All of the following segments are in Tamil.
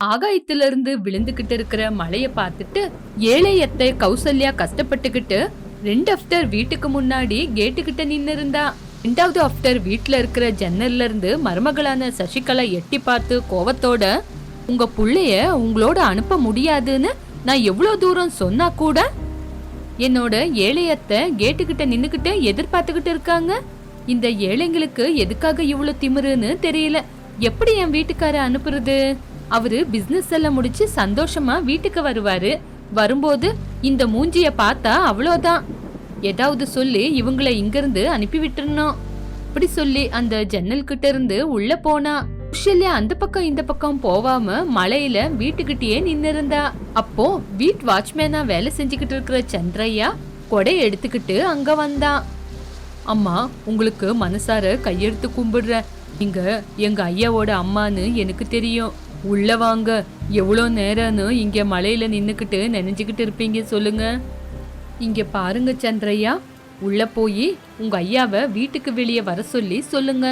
ஆகாயத்திலிருந்து விழுந்துகிட்டு இருக்கிற மழைய பார்த்துட்டு ஏழையத்தை கௌசல்யா கஷ்டப்பட்டுக்கிட்டு ரெண்டு அஃப்டர் வீட்டுக்கு முன்னாடி கேட்டுக்கிட்ட நின்னு இருந்தா ரெண்டாவது அஃப்டர் வீட்டில் இருக்கிற ஜன்னல்ல இருந்து மருமகளான சசிகலா எட்டி பார்த்து கோவத்தோட உங்க புள்ளைய உங்களோட அனுப்ப முடியாதுன்னு நான் எவ்வளவு தூரம் சொன்னா கூட என்னோட ஏழையத்தை கேட்டுக்கிட்ட நின்னுக்கிட்டு எதிர்பார்த்துக்கிட்டு இருக்காங்க. இந்த ஏழைங்களுக்கு எதுக்காக இவ்வளவு திமிருன்னு தெரியல. எப்படி என் வீட்டுக்கார அனுப்புறது? அவரு பிசினஸ் எல்லாம் முடிச்சு சந்தோஷமா வீட்டுக்கு வருவாரு. வரும்போது இந்த மூஞ்சிய பார்த்தா அவ்வளோதான். ஏதாவது சொல்லி இவங்கள இங்கிருந்து அனுப்பி விட்டுருணும் அப்படி சொல்லி அந்த ஜன்னல் கிட்ட இருந்து உள்ள போனா குஷல்யா அந்த பக்கம் இந்த பக்கம் போவாம மலையில வீட்டுக்கிட்டயே நின்னு இருந்தா அப்போ வீட் வாட்ச்மேனா வேலை செஞ்சுக்கிட்டு இருக்கிற சந்திரையா கொடை எடுத்துக்கிட்டு அங்க வந்தான் அம்மா உங்களுக்கு மனசார கையெடுத்து கும்பிடுற நீங்க எங்க ஐயாவோட அம்மான்னு எனக்கு தெரியும். உள்ள வாங்க. எவ்வளோ நேரம்னு இங்க மலையில நின்னுக்கிட்டு நினைஞ்சுக்கிட்டு இருப்பீங்க சொல்லுங்க. இங்க பாருங்க சந்திரையா உள்ள போய் உங்க ஐயாவை வீட்டுக்கு வெளியே வர சொல்லி சொல்லுங்க.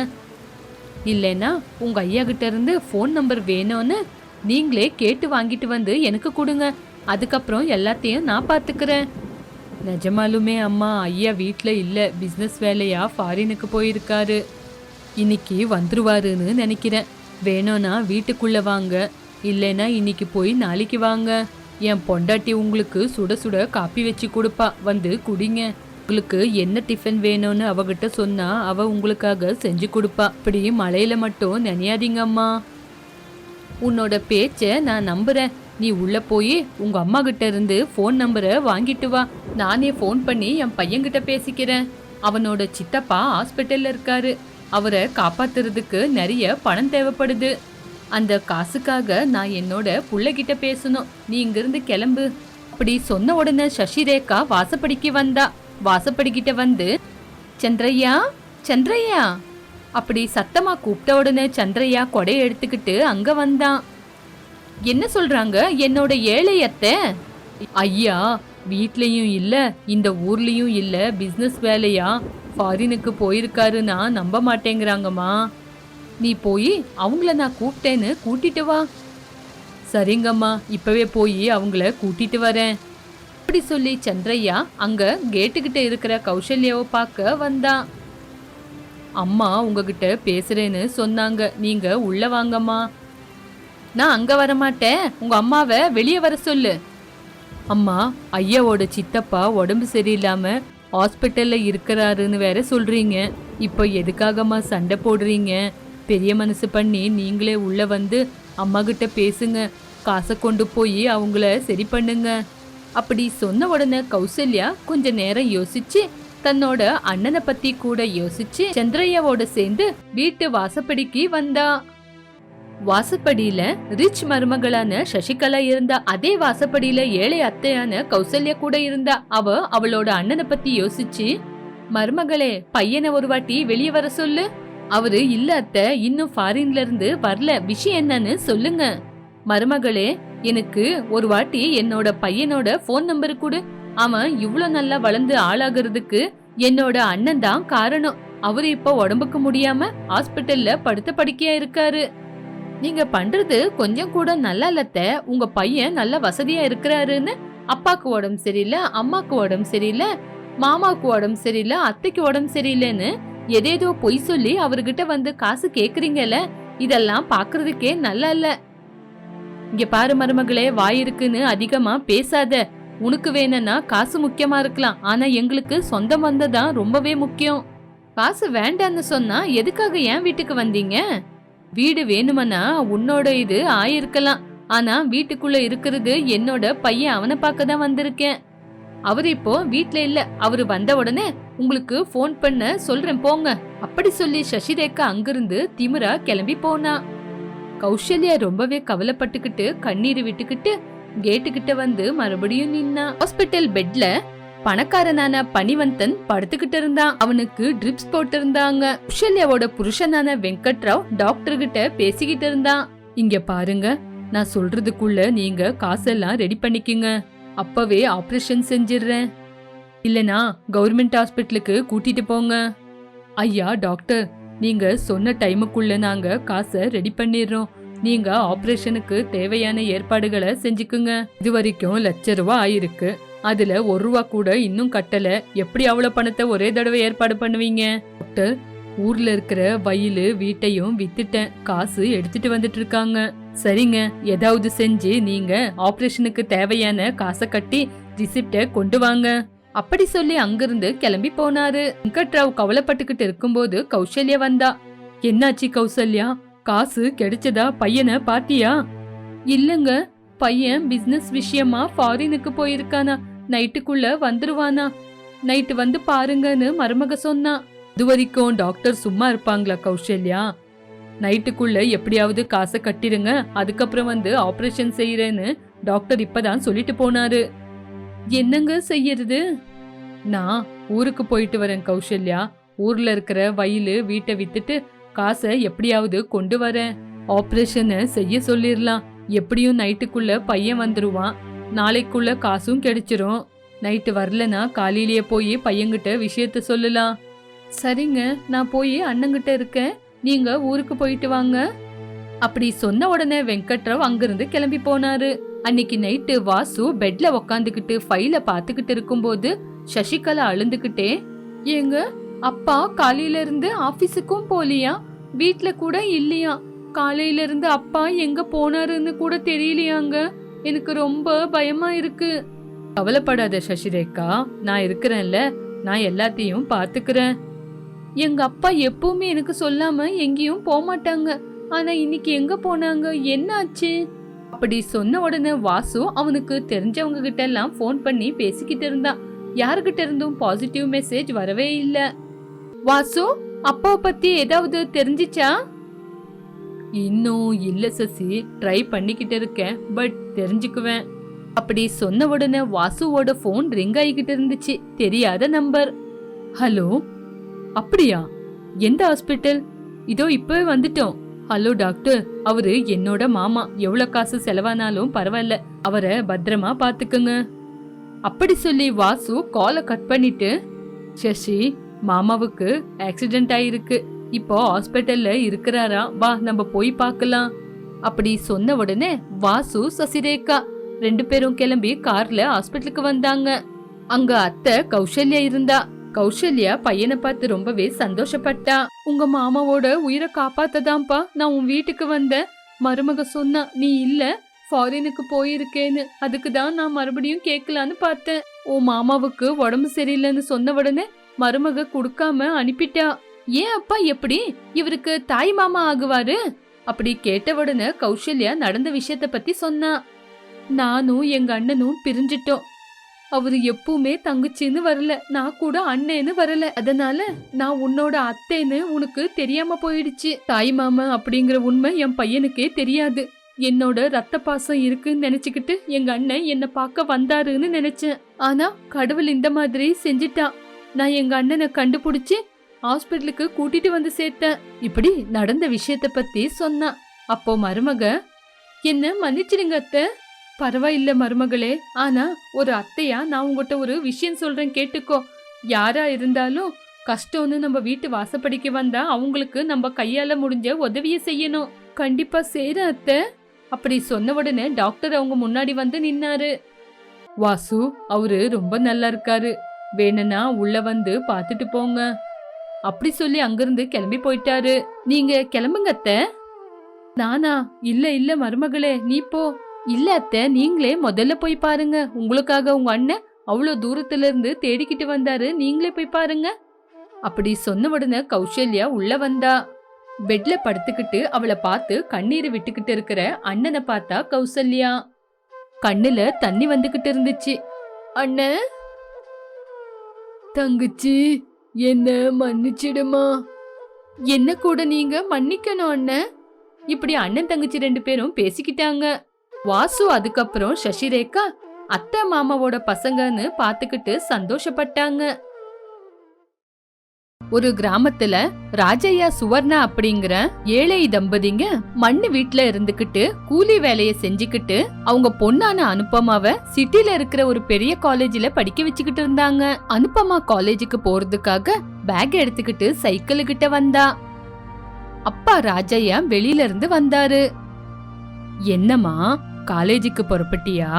இல்லைன்னா உங்க ஐயா கிட்ட இருந்து ஃபோன் நம்பர் வேணும்னு நீங்களே கேட்டு வாங்கிட்டு வந்து எனக்கு கொடுங்க. அதுக்கப்புறம் எல்லாத்தையும் நான் பார்த்துக்கிறேன். நிஜமாலுமே அம்மா ஐயா வீட்டில் இல்லை பிஸ்னஸ் வேலையா ஃபாரினுக்கு போயிருக்காரு. இன்னைக்கு வந்துருவாருன்னு நினைக்கிறேன். வேணும்னா வீட்டுக்குள்ள வாங்க. இல்லைன்னா இன்னைக்கு போய் நாளைக்கு வாங்க. என் பொண்டாட்டி உங்களுக்கு சுட சுட காப்பி வச்சு கொடுப்பா. வந்து குடிங்க. உங்களுக்கு என்ன டிஃபன் வேணும்னு அவகிட்ட சொன்னா அவ உங்களுக்காக செஞ்சு கொடுப்பா. இப்படி மழையில மட்டும் நினையாதீங்க அம்மா. உன்னோட பேச்ச நான் நம்புறேன். நீ உள்ள போய் உங்க அம்மா கிட்ட இருந்து ஃபோன் நம்பரை வாங்கிட்டு வா. நானே ஃபோன் பண்ணி என் பையன்கிட்ட பேசிக்கிறேன். அவனோட சித்தப்பா ஹாஸ்பிட்டல்ல இருக்காரு. அவரை காப்பாத்துறதுக்கு நிறைய பணம் தேவைப்படுது. அந்த காசுக்காக நான் என்னோட புள்ளைகிட்ட பேசணும். நீ இங்கிருந்து கிளம்பு. அப்படி சொன்ன உடனே சசிரேகா வாசப்படிக்கு வந்தா. வாசப்படிக்கிட்ட வந்து சந்திரையா சந்திரையா அப்படி சத்தமா கூப்பிட்ட உடனே சந்திரையா கொடையை எடுத்துக்கிட்டு அங்க வந்தான். என்ன சொல்றாங்க? என்னோட ஏழையத்தை ஐயா வீட்லயும் இல்ல இந்த ஊர்லயும் இல்ல பிசினஸ் வேலையா? ஃபாரினுக்கு போயிருக்காருன்னா நம்ப மாட்டேங்கிறாங்கம்மா. நீ போய் அவங்கள நான் கூப்பிட்டேன்னு கூட்டிட்டு வா. சரிங்கம்மா இப்பவே போய் அவங்கள கூட்டிட்டு வரேன். அப்படி சொல்லி சந்திரையா அங்க கேட்டுக்கிட்ட இருக்கிற கௌசல்யாவை பார்க்க வந்தான் அம்மா உங்ககிட்ட பேசுறேன்னு சொன்னாங்க. நீங்க உள்ள வாங்கம்மா. நான் அங்க வர மாட்டேன் உங்க அம்மாவை வெளியே வர சொல்லு. அம்மா ஐயாவோட சித்தப்பா உடம்பு சரியில்லாம ஹாஸ்பிட்டலில் இருக்கிறாருன்னு வேற சொல்கிறீங்க இப்போ எதுக்காகம்மா சண்டை போடுறீங்க? பெரிய மனசு பண்ணி நீங்களே உள்ளே வந்து அம்மா கிட்ட பேசுங்க. காசை கொண்டு போய் அவங்கள சரி பண்ணுங்க. அப்படி சொன்ன உடனே கௌசல்யா கொஞ்ச நேரம் யோசிச்சு தன்னோட அண்ணனை பத்தி கூட யோசிச்சு சந்திரையாவோட சேர்ந்து வீட்டு வாசப்படிக்கு வந்தா. வாசப்படியில ரிச் மருமகளான சசிகலா இருந்தா அதே வாசப்படியில ஏழை அத்தையான கௌசல்யா கூட இருந்தா. அவ அவளோட அண்ணனை பத்தி யோசிச்சு மருமகளே பையனை ஒரு வாட்டி வெளியே வர சொல்லு. அவரு இல்ல அத்தை இன்னும் ஃபாரின்ல இருந்து வரல. விஷயம் என்னன்னு சொல்லுங்க. மருமகளே எனக்கு ஒரு வாட்டி என்னோட பையனோட ஃபோன் நம்பர் கொடு. அவன் இவ்வளோ நல்லா வளர்ந்து ஆளாகிறதுக்கு என்னோட அண்ணன் தான் காரணம். அவரு இப்ப உடம்புக்கு முடியாம ஹாஸ்பிட்டல்ல படுத்த படுக்கையா இருக்காரு. நீங்க பண்றது கொஞ்சம் கூட நல்லா இல்லத்த. உங்க பையன் நல்ல வசதியா இருக்கிறாருன்னு அப்பாக்கு உடம்பு சரியில்லை அம்மாக்கு உடம்பு சரியில்லை மாமாவுக்கு உடம்பு சரியில்லை அத்தைக்கு உடம்பு சரியில்லைன்னு எதேதோ பொய் சொல்லி அவர்கிட்ட வந்து காசு கேக்குறீங்கல்ல இதெல்லாம் பாக்குறதுக்கே நல்லா இல்ல. இங்க பாரு மருமகளே வாய் இருக்குன்னு அதிகமா பேசாத. உனக்கு வேணும்னா காசு முக்கியமா இருக்கலாம். ஆனா எங்களுக்கு சொந்தம் வந்ததான் ரொம்பவே முக்கியம். காசு வேண்டான்னு சொன்னா எதுக்காக என் வீட்டுக்கு வந்தீங்க? வீடு வேணுமனா உன்னோட இது ஆயிருக்கலாம். ஆனா வீட்டுக்குள்ள இருக்கிறது என்னோட பையன் அவனை பார்க்க தான் வந்திருக்கேன். அவர் இப்போ வீட்ல இல்ல. அவரு வந்த உடனே உங்களுக்கு ஃபோன் பண்ண சொல்றேன் போங்க. அப்படி சொல்லி சசிரேகா அங்கிருந்து திமிரா கிளம்பி போனா. கௌசல்யா ரொம்பவே கவலைப்பட்டுக்கிட்டு கண்ணீர் விட்டுக்கிட்டு கேட்டுக்கிட்ட வந்து மறுபடியும் நின்னா. ஹாஸ்பிட்டல் பெட்ல பணக்காரனான பனிவந்தன் படுத்துக்கிட்டு இருந்தான். அவனுக்கு ட்ரிப்ஸ் போட்டிருந்தாங்க. குஷல்யாவோட புருஷனான வெங்கட்ராவ் டாக்டர் கிட்ட பேசிக்கிட்டு இருந்தான். இங்க பாருங்க நான் சொல்றதுக்குள்ள நீங்க காசெல்லாம் ரெடி பண்ணிக்கங்க. அப்பவே ஆபரேஷன் செஞ்சிடுறேன். இல்லனா கவர்மெண்ட் ஹாஸ்பிட்டலுக்கு கூட்டிட்டு போங்க. ஐயா டாக்டர் நீங்க சொன்ன டைமுக்குள்ள நாங்க காசை ரெடி பண்ணிடுறோம். நீங்க ஆபரேஷனுக்கு தேவையான ஏற்பாடுகளை செஞ்சுக்குங்க. இது வரைக்கும் லட்ச ரூபா ஆயிருக்கு. அதுல ஒரு ரூபா கூட இன்னும் கட்டல. எப்படி அவ்வளவு பணத்தை ஒரே தடவை ஏற்பாடு பண்ணுவீங்க? டாக்டர் ஊர்ல இருக்கிற வயலு வீட்டையும் வித்துட்டேன். காசு எடுத்துட்டு வந்துட்டு இருக்காங்க. சரிங்க ஏதாவது செஞ்சு நீங்க ஆபரேஷனுக்கு தேவையான காசை கட்டி ரிசிப்ட கொண்டு வாங்க. அப்படி சொல்லி அங்கிருந்து கிளம்பி போனாரு. வெங்கட்ராவ் கவலைப்பட்டுக்கிட்டு இருக்கும்போது கௌசல்யா வந்தா. என்னாச்சு கௌசல்யா? காசு கிடைச்சதா? பையனை பாத்தியா? இல்லங்க பையன் பிசினஸ் விஷயமா ஃபாரினுக்கு போயிருக்கானா. நைட்டுக்குள்ள வந்துருவானா? நைட்டு வந்து பாருங்கன்னு மருமக சொன்னா. இது வரைக்கும் டாக்டர் சும்மா இருப்பாங்களா கௌசல்யா? நைட்டுக்குள்ள எப்படியாவது காசை கட்டிடுங்க. அதுக்கப்புறம் வந்து ஆபரேஷன் செய்யறேன்னு டாக்டர் இப்பதான் சொல்லிட்டு போனாரு. என்னங்க செய்யறது? நான் ஊருக்கு போயிட்டு வரேன் கௌசல்யா. ஊர்ல இருக்கிற வயலு வீட்டை வித்துட்டு காசை எப்படியாவது கொண்டு வரேன். ஆபரேஷனை செய்ய சொல்லிடலாம். எப்படியும் நைட்டுக்குள்ள பையன் வந்துருவான். நாளைக்குள்ள காசும் கிடைச்சிரும். நைட்டு வரலனா காலையிலேயே போய் பையன்கிட்ட விஷயத்த சொல்லலாம். சரிங்க நான் போய் அண்ணங்கிட்ட இருக்கேன். நீங்க ஊருக்கு போயிட்டு வாங்க. அப்படி சொன்ன உடனே வெங்கட்ராவ் அங்கிருந்து கிளம்பி போனாரு. அன்னைக்கு நைட்டு வாசு பெட்ல உக்காந்துக்கிட்டு ஃபைல பாத்துக்கிட்டு இருக்கும்போது சசிகலா அழுந்துகிட்டே ஏங்க அப்பா காலையில இருந்து ஆபீஸுக்கும் போலியா? வீட்ல கூட இல்லையா? காலையில இருந்து அப்பா எங்க போனாருன்னு கூட தெரியலையாங்க. எனக்கு ரொம்ப பயமா இருக்கு. கவலைப்படாத சசிரேகா நான் இருக்கிறேன்ல நான் எல்லாத்தையும் பாத்துக்கிறேன் எங்க அப்பா எப்பவுமே எனக்கு சொல்லாம எங்கேயும் போக மாட்டாங்க. ஆனா இன்னைக்கு எங்க போனாங்க? என்ன ஆச்சு அப்படி சொன்ன உடனே வாசு அவனுக்கு தெரிஞ்சவங்க கிட்ட எல்லாம் ஃபோன் பண்ணி பேசிக்கிட்டு இருந்தான் யாருகிட்ட இருந்தும் பாசிட்டிவ் மெசேஜ் வரவே இல்லை. வாசு அப்பாவை பத்தி ஏதாவது தெரிஞ்சிச்சா? இன்னும் இல்லை சசி. ட்ரை பண்ணிக்கிட்டு இருக்கேன் பட் தெரிஞ்சுக்குவேன். அப்படி சொன்ன உடனே வாசுவோட ஃபோன் ரிங் ஆகிக்கிட்டு இருந்துச்சு. தெரியாத நம்பர். ஹலோ? அப்படியா? எந்த ஹாஸ்பிட்டல் இதோ இப்போ வந்துட்டோம். ஹலோ டாக்டர் அவரு என்னோட மாமா. எவ்வளோ காசு செலவானாலும் பரவாயில்ல. அவரை பத்திரமா பார்த்துக்குங்க. அப்படி சொல்லி வாசு காலை கட் பண்ணிட்டு சசி மாமாவுக்கு ஆக்சிடென்ட் ஆயிருக்கு. இப்போ ஹாஸ்பிட்டல்ல இருக்கிறாரா? வா நம்ம போய் பார்க்கலாம். அப்படி சொன்ன உடனே வாசு சசிரேகா ரெண்டு பேரும் கிளம்பி கார்ல ஹாஸ்பிட்டலுக்கு வந்தாங்க. அங்க அத்தை கௌசல்யா இருந்தா. கௌசல்யா பையனை பார்த்து ரொம்பவே சந்தோஷப்பட்டா. உங்க மாமாவோட உயிரை காப்பாத்ததான்ப்பா நான் உன் வீட்டுக்கு வந்தேன். மருமக சொன்னா நீ இல்ல ஃபாரினுக்கு போயிருக்கேன்னு. அதுக்கு தான் நான் மறுபடியும் கேட்கலான்னு பார்த்தேன். உன் மாமாவுக்கு உடம்பு சரியில்லைன்னு சொன்ன உடனே மருமக கொடுக்காம அனுப்பிட்டா. ஏன் அப்பா எப்படி? இவருக்கு தாய் மாமா ஆகுவாரு? அப்படி கேட்ட உடனே கௌசல்யா நடந்த விஷயத்த பத்தி சொன்னா. நானும் எங்க அண்ணனும் பிரிஞ்சிட்டோம். அவரு எப்பவுமே தங்கச்சின்னு வரல. நான் கூட அண்ணேன்னு வரல. அதனால நான் உன்னோட அத்தைன்னு உனக்கு தெரியாம போயிடுச்சு. தாய் மாமா அப்படிங்கிற உண்மை என் பையனுக்கே தெரியாது. என்னோட ரத்த பாசம் இருக்குன்னு நினைச்சுக்கிட்டு எங்க அண்ணன் என்ன பார்க்க வந்தாருன்னு நினைச்சேன். ஆனா கடவுள் இந்த மாதிரி செஞ்சிட்டான். நான் எங்க அண்ணனை கண்டுபிடிச்சு ஹாஸ்பிட்டலுக்கு கூட்டிட்டு வந்து சேர்த்தேன். இப்படி நடந்த விஷயத்த பத்தி சொன்னான் அப்போ மருமக என்ன மன்னிச்சிடுங்க அத்தை. பரவாயில்ல மருமகளே. ஆனா ஒரு அத்தையா நான் உங்ககிட்ட ஒரு விஷயம் சொல்றேன் கேட்டுக்கோ. யாரா இருந்தாலும் கஷ்டம்னு நம்ம வீட்டு வாசப்படிக்கு வந்தா அவங்களுக்கு நம்ம கையால முடிஞ்ச உதவியை செய்யணும். கண்டிப்பா செய்ற அத்தை. அப்படி சொன்ன உடனே டாக்டர் அவங்க முன்னாடி வந்து நின்னாரு. வாசு அவரு ரொம்ப நல்லா இருக்காரு. வேணும்னா உள்ள வந்து பாத்துட்டு போங்க. அப்படி சொல்லி அங்கிருந்து கிளம்பி போயிட்டாரு. நீங்க கிளம்புங்க அத்தை. நானா? இல்ல இல்ல மருமகளே நீ போ. இல்ல அத்தை நீங்களே முதல்ல போய் பாருங்க. உங்களுக்காக உங்க அண்ணன் அவ்வளோ தூரத்துல இருந்து தேடிக்கிட்டு வந்தாரு. நீங்களே போய் பாருங்க. அப்படி சொன்ன உடனே கௌசல்யா உள்ள வந்தா. பெட்ல படுத்துக்கிட்டு அவளை பார்த்து கண்ணீர் விட்டுக்கிட்டு இருக்கிற அண்ணனை பார்த்தா கௌசல்யா. கண்ணுல தண்ணி வந்துகிட்டு இருந்துச்சு. அண்ணன் தங்கச்சி? என்ன மன்னிச்சிடுமா? என்ன கூட நீங்க மன்னிக்கணும் அண்ணன் இப்படி அண்ணன் தங்கச்சி ரெண்டு பேரும் பேசிக்கிட்டாங்க. வாசு அதுக்கப்புறம் சசிரேகா அத்தை மாமாவோட பசங்கன்னு பாத்துக்கிட்டு சந்தோஷப்பட்டாங்க. ஒரு கிராமத்துல ராஜையா சுவர்ணா அப்படிங்கிற ஏழை தம்பதிங்க மண்ணு வீட்டுல இருந்துகிட்டு கூலி வேலைய செஞ்சுக்கிட்டு அவங்க பொண்ணான அனுப்பமாவ சிட்டில இருக்கிற ஒரு பெரிய காலேஜ்ல படிக்க வச்சுக்கிட்டு இருந்தாங்க. அனுப்பமா காலேஜுக்கு போறதுக்காக பேக் எடுத்துக்கிட்டு சைக்கிள் கிட்ட வந்தா. அப்பா ராஜையா வெளியில இருந்து வந்தாரு. என்னம்மா காலேஜுக்கு புறப்பட்டியா?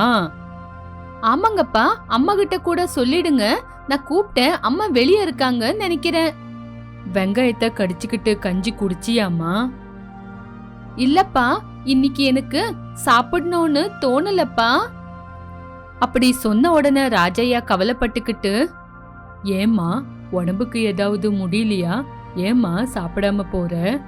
ஆமாங்கப்பா அம்மா கிட்ட கூட சொல்லிடுங்க. நான் கூப்பிட்டேன் அம்மா வெளியே இருக்காங்கன்னு நினைக்கிறேன். வெங்காயத்தை கடிச்சுக்கிட்டு கஞ்சி குடிச்சியாம்மா? இல்லப்பா இன்னைக்கு எனக்கு சாப்பிடணும்னு தோணலப்பா. அப்படி சொன்ன உடனே ராஜையா கவலைப்பட்டுக்கிட்டு ஏம்மா உடம்புக்கு ஏதாவது முடியலையா? ஏம்மா சாப்பிடாம போற?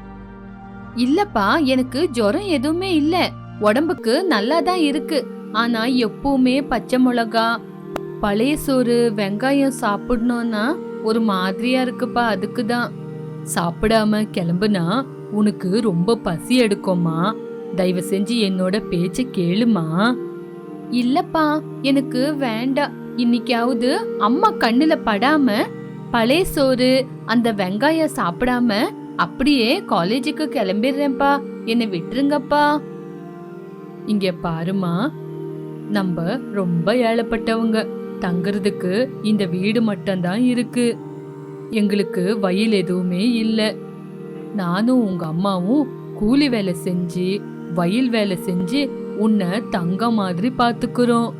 இல்லப்பா எனக்கு ஜுரம் எதுவுமே இல்ல. உடம்புக்கு நல்லா தான் இருக்கு. ஆனா எப்பவுமே பச்சை மிளகா பழைய சோறு வெங்காயம் சாப்பிடணும்னா ஒரு மாதிரியா இருக்குப்பா அதுக்கு தான் சாப்பிடாம கிளம்புனா உனக்கு ரொம்ப பசி எடுக்கும்மா. தயவு செஞ்சு என்னோட பேச்ச கேளுமா. இல்லப்பா எனக்கு வேண்டாம். இன்னைக்காவது அம்மா கண்ணுல படாம பழைய சோறு அந்த வெங்காயம் சாப்பிடாம அப்படியே காலேஜுக்கு கிளம்பிடுறேன்ப்பா. என்னை விட்டுருங்கப்பா. இங்க பாருமா நம்ம ரொம்ப ஏழப்பட்டவங்க. தங்குறதுக்கு இந்த வீடு மட்டும்தான் இருக்கு. எங்களுக்கு வயல் எதுவுமே இல்லை. நானும் உங்க அம்மாவும் கூலி வேலை செஞ்சு வயல் வேலை செஞ்சு உன்னை தங்க மாதிரி பார்த்துக்கிறோம்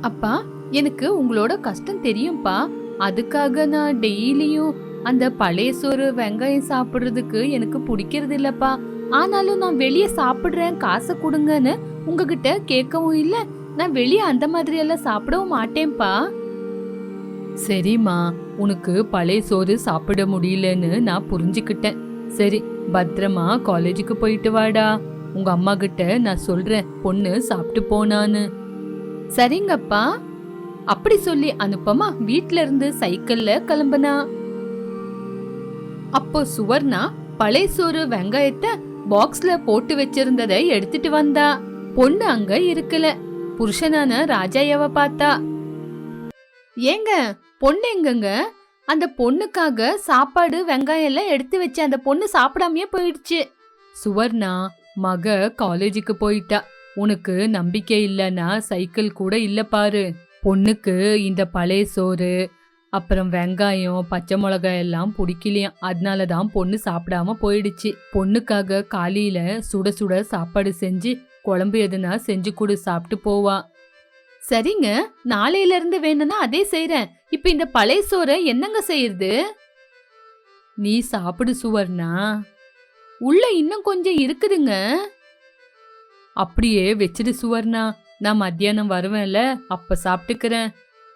அப்பா எனக்கு உங்களோட கஷ்டம் தெரியும்ப்பா அதுக்காக நான் டெய்லியும் அந்த பழைய சோறு வெங்காயம் சாப்பிட்றதுக்கு எனக்கு பிடிக்கிறது இல்லப்பா. ஆனாலும் நான் வெளியே சாப்பிட்றேன் காசை கொடுங்கன்னு உங்ககிட்ட கேட்கவும் இல்லை. நான் வெளியே அந்த மாதிரி எல்லாம் சாப்பிடவும் மாட்டேன்ப்பா. சரிம்மா உனக்கு பழைய சோறு சாப்பிட முடியலன்னு நான் புரிஞ்சுக்கிட்டேன். சரி பத்திரமா காலேஜுக்கு போயிட்டு வாடா. உங்க அம்மா கிட்ட நான் சொல்றேன் பொண்ணு சாப்பிட்டு போனான்னு. சரிங்கப்பா. அப்படி சொல்லி அனுப்பமா வீட்ல இருந்து சைக்கிள்ல கிளம்புனா. அப்போ சுவர்ணா பழைய சோறு வெங்காயத்தை பாக்ஸ்ல போட்டு வச்சிருந்ததை எடுத்துட்டு வந்தா. பொண்ணு அங்க இருக்கல. புருஷனான ராஜாயாவ பார்த்தா. ஏங்க பொண்ணு எங்கங்க? அந்த பொண்ணுக்காக சாப்பாடு வெங்காயம் எல்லாம் எடுத்து வச்சு அந்த பொண்ணு சாப்பிடாமயே போயிடுச்சு. சுவர்ணா மக காலேஜுக்கு போயிட்டா. உனக்கு நம்பிக்கை இல்லைன்னா சைக்கிள் கூட இல்ல பாரு. பொண்ணுக்கு இந்த பழைய சோறு அப்புறம் வெங்காயம் பச்சை மிளகாய் எல்லாம் பிடிக்கலையாம் அதனால தான் பொண்ணு சாப்பிடாம போயிடுச்சு. பொண்ணுக்காக காலையில சுட சுட சாப்பாடு செஞ்சு குழம்பு எதுனா செஞ்சு கொடு சாப்பிட்டு போவா. சரிங்க நாளையில இருந்து வேணும்னா அதே செய்யறேன் இப்ப இந்த பழைய சோறை என்னங்க செய்யறது? நீ சாப்பிடு சுவர்ணா. உள்ள இன்னும் கொஞ்சம் இருக்குதுங்க. அப்படியே வச்சிடு சுவர்ணா. நான் மத்தியானம் வருவேன்ல அப்ப சாப்பிட்டுக்கிறேன்.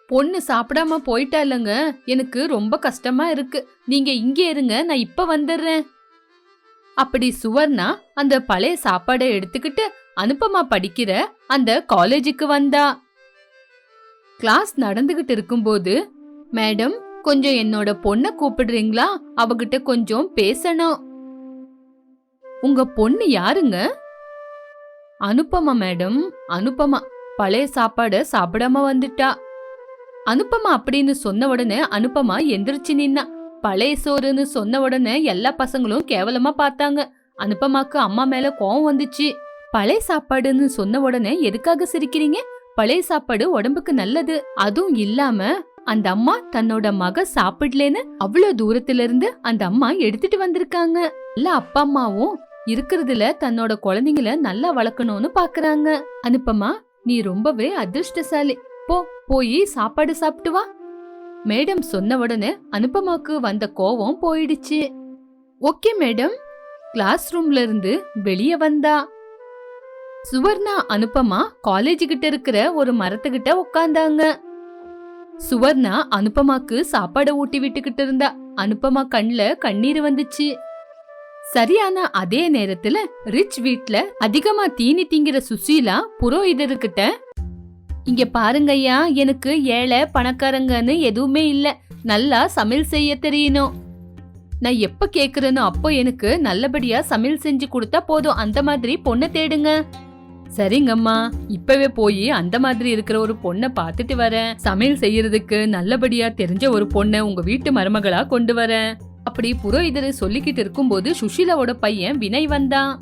பொண்ணு சாப்பிடாம போயிட்டா இல்லைங்க எனக்கு ரொம்ப கஷ்டமா இருக்கு. நீங்க இங்கே இருங்க நான் இப்ப வந்துடுறேன். அப்படி சுவர்ணா அந்த பழைய சாப்பாடை எடுத்துக்கிட்டு அனுப்பமா படிக்கிற அந்த காலேஜுக்கு வந்தா? கிளாஸ் நடந்துகிட்டு இருக்கும்போது மேடம் கொஞ்சம் என்னோட பொண்ணை கூப்பிடுறீங்களா? அவகிட்ட கொஞ்சம் பேசணும். உங்க பொண்ணு யாருங்க? அனுப்பமா மேடம் அனுப்பமா. பழைய சாப்பாட சாப்பிடாம வந்துட்டா. அனுப்பமா அப்படின்னு சொன்ன உடனே அனுப்பமா எந்திரிச்சு நின்னா. பழைய சோறுன்னு சொன்ன உடனே எல்லா பசங்களும் கேவலமா பார்த்தாங்க. அனுப்பமாக்கு அம்மா மேல கோவம் வந்துச்சு. பழைய சாப்பாடுன்னு சொன்ன உடனே எதுக்காக சிரிக்கிறீங்க? பழைய சாப்பாடு உடம்புக்கு நல்லது. அதுவும் இல்லாம அந்த அம்மா தன்னோட மக சாப்பிடலன்னு அவ்வளவு தூரத்துல இருந்து அந்த அம்மா எடுத்துட்டு வந்திருக்காங்க. எல்லா அப்பா அம்மாவும் இருக்கிறதுல தன்னோட குழந்தைங்கள நல்லா வளர்க்கணும்னு பாக்குறாங்க. அனுப்பமா நீ ரொம்பவே அதிர்ஷ்டசாலி. போ போய் சாப்பாடு சாப்பிட்டு வா. மேடம் சொன்ன உடனே அனுப்பமாக்கு வந்த கோவம் போயிடுச்சு. Okay madam. கிளாஸ் ரூம்ல இருந்து வெளியே வந்தா. சுவர்ணா அனுப்பமா காலேஜ் கிட்ட இருக்கிற ஒரு மரத்துக்கிட்ட உட்கார்ந்தாங்க சுவர்ணா அனுப்பமாக்கு சாப்பாடை ஊட்டி விட்டுக்கிட்டு இருந்தா. அனுப்பமா கண்ல கண்ணீர் வந்துச்சு. சரியான அதே நேரத்துல ரிச் வீட்ல அதிகமா தீனி திங்கிற சுசீலா புரோகிதர்கிட்ட இங்க பாருங்கய்யா எனக்கு ஏழை பணக்காரங்கன்னு எதுவுமே இல்ல. நல்லா சமையல் செய்ய தெரியணும். நான் எப்ப கேக்குறேனோ அப்போ எனக்கு நல்லபடியா சமையல் செஞ்சு கொடுத்தா போதும். அந்த மாதிரி பொண்ணை தேடுங்க. சரிங்கம்மா இப்பவே போய் அந்த மாதிரி இருக்கிற ஒரு பொண்ணை பார்த்துட்டு வரேன். சமையல் செய்யறதுக்கு நல்லபடியா தெரிஞ்ச ஒரு பொண்ணை உங்க வீட்டு மருமகளா கொண்டு வரேன். அப்படி புரோகிதர் சொல்லிக்கிட்டு இருக்கும்போது சுஷீலாவோட பையன் வினய் வந்தான்.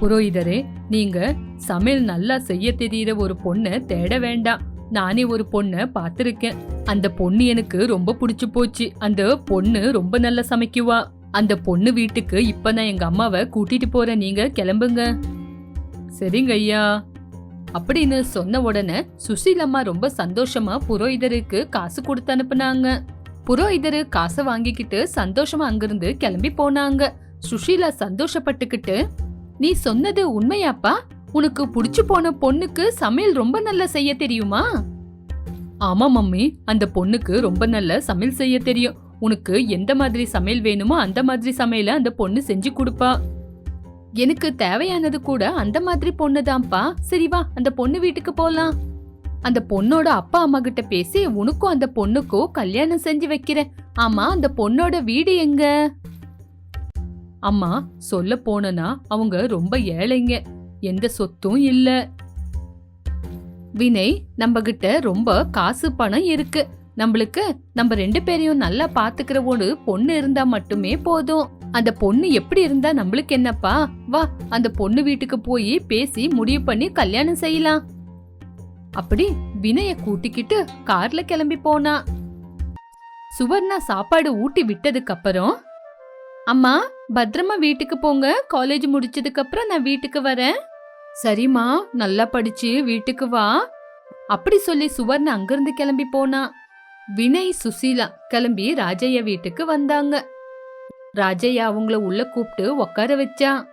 புரோகிதரே நீங்க சமையல் நல்லா செய்ய தெரியிற ஒரு பொண்ணை தேட வேண்டாம். நானே ஒரு பொண்ணை பார்த்துருக்கேன். அந்த பொண்ணு எனக்கு ரொம்ப பிடிச்சு போச்சு. அந்த பொண்ணு ரொம்ப நல்லா சமைக்குவா. அந்த பொண்ணு வீட்டுக்கு இப்ப நான் எங்க அம்மாவை கூட்டிட்டு போறேன். நீங்க கிளம்புங்க. சரிங்க ஐயா. அப்படின்னு சொன்ன உடனே சுசீலம்மா ரொம்ப சந்தோஷமா புரோஹிதருக்கு காசு கொடுத்து அனுப்புனாங்க. புரோஹிதரு காசை வாங்கிக்கிட்டு சந்தோஷமா அங்கிருந்து கிளம்பி போனாங்க. சுஷீலா சந்தோஷப்பட்டுக்கிட்டு நீ சொன்னது உண்மையாப்பா? உனக்கு புடிச்சு போன பொண்ணுக்கு சமையல் ரொம்ப நல்லா செய்ய தெரியுமா? ஆமா மம்மி அந்த பொண்ணுக்கு ரொம்ப நல்ல சமையல் செய்ய தெரியும். உனக்கு எந்த மாதிரி சமையல் வேணுமோ அந்த மாதிரி சமையல அந்த பொண்ணு செஞ்சு கொடுப்பா. எனக்கு தேவையானது கூட அந்த மாதிரி பொண்ணுதான்ப்பா. சரி வா அந்த பொண்ணு வீட்டுக்கு போலாம். அந்த பொண்ணோட அப்பா அம்மா கிட்ட பேசி உனக்கும் அந்த பொண்ணுக்கும் கல்யாணம் செஞ்சு வைக்கிறேன். ஆமா அந்த பொண்ணோட வீடு எங்க? அம்மா சொல்ல போனா அவங்க ரொம்ப ஏழைங்க. எந்த சொத்தும் இல்ல. வினய் நம்ம கிட்ட ரொம்ப காசு பணம் இருக்கு. நம்மளுக்கு நம்ம ரெண்டு பேரையும் நல்லா பாத்துக்கிற ஒரு பொண்ணு இருந்தா மட்டுமே போதும். அந்த பொண்ணு எப்படி இருந்தா நம்மளுக்கு என்னப்பா? வா அந்த பொண்ணு வீட்டுக்கு போய் பேசி முடிவு பண்ணி கல்யாணம் செய்யலாம். அப்படி வினய கூட்டிக்கிட்டு கார்ல கிளம்பி போனா. சுவர்ணா சாப்பாடு ஊட்டி விட்டதுக்கு அப்புறம் அம்மா பத்திரமா வீட்டுக்கு போங்க. காலேஜ் முடிச்சதுக்கு அப்புறம் நான் வீட்டுக்கு வரேன். சரிம்மா நல்லா படிச்சு வீட்டுக்கு வா. அப்படி சொல்லி சுவர்ணா அங்கிருந்து கிளம்பி போனா. வினய் சுசீலா கிளம்பி ராஜைய வீட்டுக்கு வந்தாங்க. ராஜையா அவங்கள உள்ள கூப்பிட்டு உட்கார வச்சான்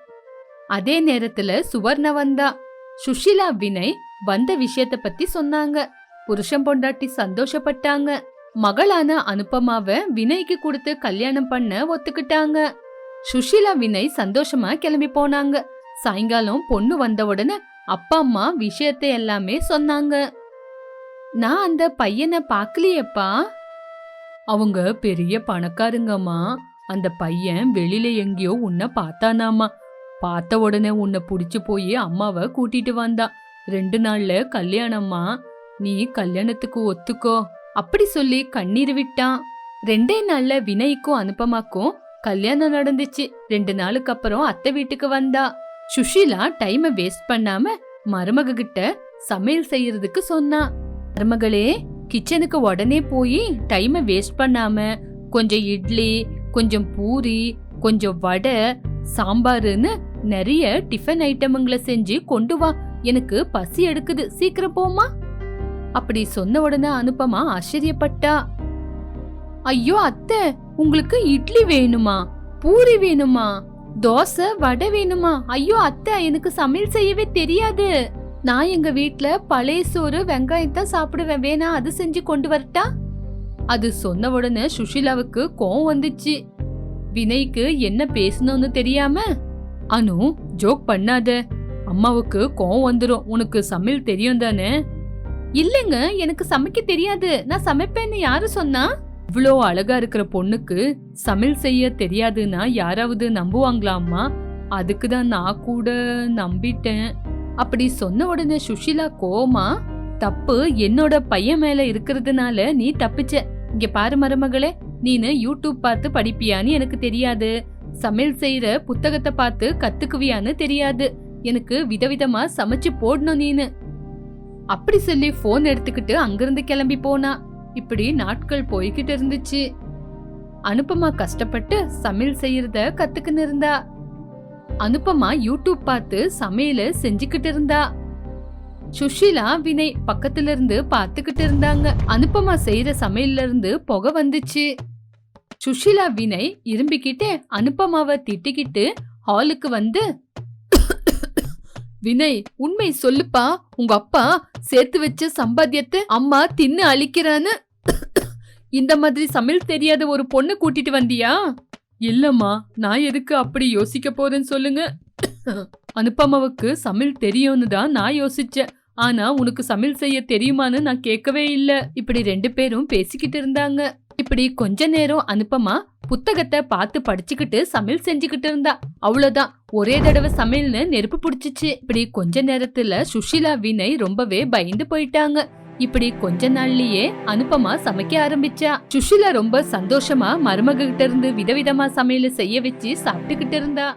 அதே நேரத்துல சுவர்ண வந்தா. சுஷிலா வினய் வந்த விஷயத்த பத்தி சொன்னாங்க. புருஷன் பொண்டாட்டி சந்தோஷப்பட்டாங்க. மகளான அனுபமாவ வினய்க்கு கொடுத்து கல்யாணம் பண்ண ஒத்துக்கிட்டாங்க. சுஷிலா வினய் சந்தோஷமா கிளம்பி போனாங்க. சாயங்காலம் பொண்ணு வந்த உடனே அப்பா அம்மா விஷயத்தை எல்லாமே சொன்னாங்க. நான் அந்த பையனை பார்க்கலையேப்பா. அவங்க பெரிய பணக்காரங்கம்மா. அந்த பையன் வெளியில எங்கேயோ உன்னை பார்த்தானாமா. பார்த்த உடனே உன்னை பிடிச்சி போய் அம்மாவை கூட்டிட்டு வந்தா. ரெண்டு நாள்ல கல்யாணம்மா. நீ கல்யாணத்துக்கு ஒத்துக்கோ. அப்படி சொல்லி கண்ணீர் விட்டான். ரெண்டே நாள்ல வினய்க்கும் அனுப்பமாக்கும் கல்யாணம் நடந்துச்சு. ரெண்டு நாளுக்கு அப்புறம் அத்தை வீட்டுக்கு வந்தா. சுஷீலா டைமை வேஸ்ட் பண்ணாம மருமக கிட்ட சமையல் செய்யறதுக்கு சொன்னா. மருமகளே கிச்சனுக்கு உடனே போய் டைமை வேஸ்ட் பண்ணாம கொஞ்சம் இட்லி கொஞ்சம் பூரி கொஞ்சம் வடை சாம்பாருன்னு நிறைய டிஃபன் ஐட்டமுங்களை செஞ்சு கொண்டு வா. எனக்கு பசி எடுக்குது. சீக்கிரம் போமா அப்படி சொன்ன உடனே அனுப்பமா ஆச்சரியப்பட்டா. ஐயோ அத்தை உங்களுக்கு இட்லி வேணுமா? பூரி வேணுமா? தோசை வடை வேணுமா? ஐயோ அத்தை எனக்கு சமையல் செய்யவே தெரியாது. நான் எங்க வீட்ல பழைய சோறு வெங்காயத்தான் சாப்பிடுவேன். வேணா அது செஞ்சு கொண்டு வரட்டா? அது சொன்ன உடனே சுஷிலாவுக்கு கோவம் வந்துச்சு. வினய்க்கு என்ன பேசணும்னு தெரியாம அனு ஜோக் பண்ணாத. அம்மாவுக்கு கோவம் வந்துடும் உனக்கு சமையல் தெரியும் தானே? இல்லைங்க எனக்கு சமைக்க தெரியாது. நான் சமைப்பேன்னு யாரு சொன்னா? இவ்வளோ அழகா இருக்கிற பொண்ணுக்கு சமையல் செய்ய தெரியாதுன்னா யாராவது நம்புவாங்களா அம்மா? அதுக்கு தான் நான் கூட நம்பிட்டேன். அப்படி சொன்ன உடனே சுஷிலா கோமா தப்பு என்னோட பையன் மேல இருக்கிறதுனால நீ தப்பிச்ச. இங்க பாரு மருமகளே நீனு யூடியூப் பார்த்து படிப்பியான்னு எனக்கு தெரியாது. சமையல் செய்யற புத்தகத்தை பார்த்து கத்துக்குவியான்னு தெரியாது. எனக்கு விதவிதமா சமைச்சு போடணும் நீனு. அப்படி சொல்லி போன் எடுத்துக்கிட்டு அங்கிருந்து கிளம்பி போனா. இப்படி நாட்கள் போய்கிட்டு இருந்துச்சு. அனுப்பமா கஷ்டப்பட்டு சமையல் செய்யறத கத்துக்கின்னு இருந்தா. அனுப்பமா யூடியூப் பார்த்து சமையல செஞ்சுக்கிட்டு இருந்தா. சுஷிலா வினய் பக்கத்துல இருந்து பார்த்துக்கிட்டு இருந்தாங்க. அனுப்பமா செய்யற சமையல்ல இருந்து புகை வந்துச்சு. சுஷிலா வினய் இரும்பிக்கிட்டே அனுப்பமாவை திட்டிக்கிட்டு ஹாலுக்கு வந்து வினய் உண்மை சொல்லுப்பா உங்க அப்பா சேர்த்து வச்ச சம்பாத்தியத்தை அம்மா தின்னு அழிக்கிறான்னு. இந்த மாதிரி சமையல் தெரியாத ஒரு பொண்ணு கூட்டிட்டு வந்தியா? இல்லம்மா நான் எதுக்கு அப்படி யோசிக்க போறேன்னு சொல்லுங்க. அனுப்பமாவுக்கு சமையல் தெரியும்னு தான் நான் யோசிச்சேன். ஆனா உனக்கு சமையல் செய்ய தெரியுமான்னு நான் கேட்கவே இல்ல. இப்படி ரெண்டு பேரும் பேசிக்கிட்டு இருந்தாங்க. இப்படி கொஞ்ச நேரம் அனுப்பமா புத்தகத்தை பார்த்து படிச்சுக்கிட்டு சமையல் செஞ்சுக்கிட்டு இருந்தா. அவ்வளவுதான். ஒரே தடவை சமையல்னு நெருப்பு பிடிச்சிச்சு. இப்படி கொஞ்ச நேரத்துல சுஷிலா வினய் ரொம்பவே பயந்து போயிட்டாங்க. இப்படி கொஞ்ச நாள்லயே அனுப்பமா சமைக்க ஆரம்பிச்சா. சுஷிலா ரொம்ப சந்தோஷமா மருமக இருந்து விதவிதமா சமையல செய்ய வச்சு சாப்பிட்டுக்கிட்டு இருந்தா.